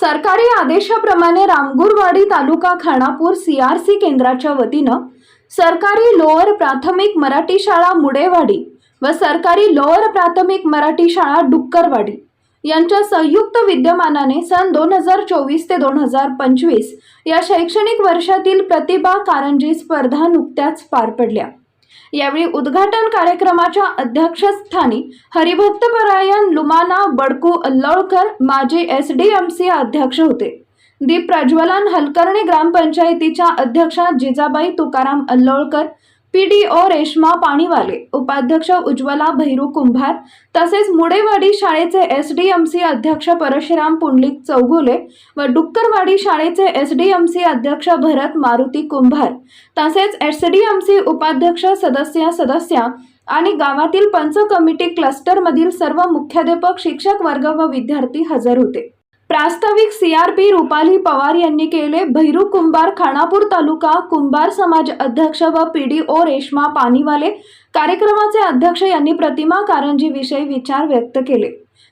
सरकारी आदेशाप्रमाणे Ramgurwadi taluka Khanapur C R C केंद्राच्या वतीनं सरकारी लोअर प्राथमिक मराठी शाळा मुडेवाडी व सरकारी लोअर प्राथमिक मराठी शाळा डुक्करवाडी यांच्या संयुक्त विद्यमानाने सन दोन हजार चोवीस ते दोन हजार पंचवीस या शैक्षणिक वर्षातील प्रतिभा कारंजी स्पर्धा नुकत्याच पार पडल्या. यावेळी उद्घाटन कार्यक्रमाच्या अध्यक्षस्थानी हरिभक्तपरायण लुमाना बडकू अल्लोळकर माजी एस डी एम सी अध्यक्ष होते. दीप प्रज्वलन हलकर्णी ग्रामपंचायतीच्या अध्यक्षा Jijabai Tukaram Allolkar P D O Reshma Paniwale उपाध्यक्ष उज्ज्वला भैरू कुंभार तसेच मुडेवाडी शाळेचे एस डी एम सी अध्यक्ष परशुराम पुंडलिक चौगुले व डुक्करवाडी शाळेचे एस डी एम सी अध्यक्ष भरत मारुती कुंभार तसेच एस डी एम सी उपाध्यक्ष सदस्य सदस्या आणि गावातील पंच कमिटी क्लस्टरमधील सर्व मुख्याध्यापक शिक्षक वर्ग व विद्यार्थी हजर होते. प्रास्ताविक सीआरपी रुपाली पवार यांनी केले भैरू कुंभार खानापूर तालुका कुंभार समाज अध्यक्ष व P D O Reshma Paniwale कार्यक्रमाचे अध्यक्ष यांनी प्रतिमा कारंजीविषयी विचार व्यक्त केले.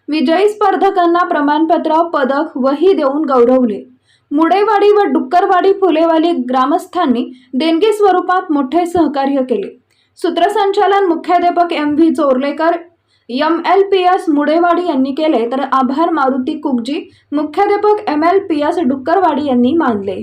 विजयी स्पर्धकांना प्रमाणपत्र पदक वही देऊन गौरवले. मुडेवाडी व डुक्करवाडी फुलेवाली ग्रामस्थांनी देणगी स्वरूपात मोठे सहकार्य केले. सूत्रसंचालन मुख्याध्यापक M V Chorlekar M L P S Mudewadi यांनी केले तर आभार मारुती कुकजी मुख्याध्यापक M L P S Dukkarwadi यांनी मानले.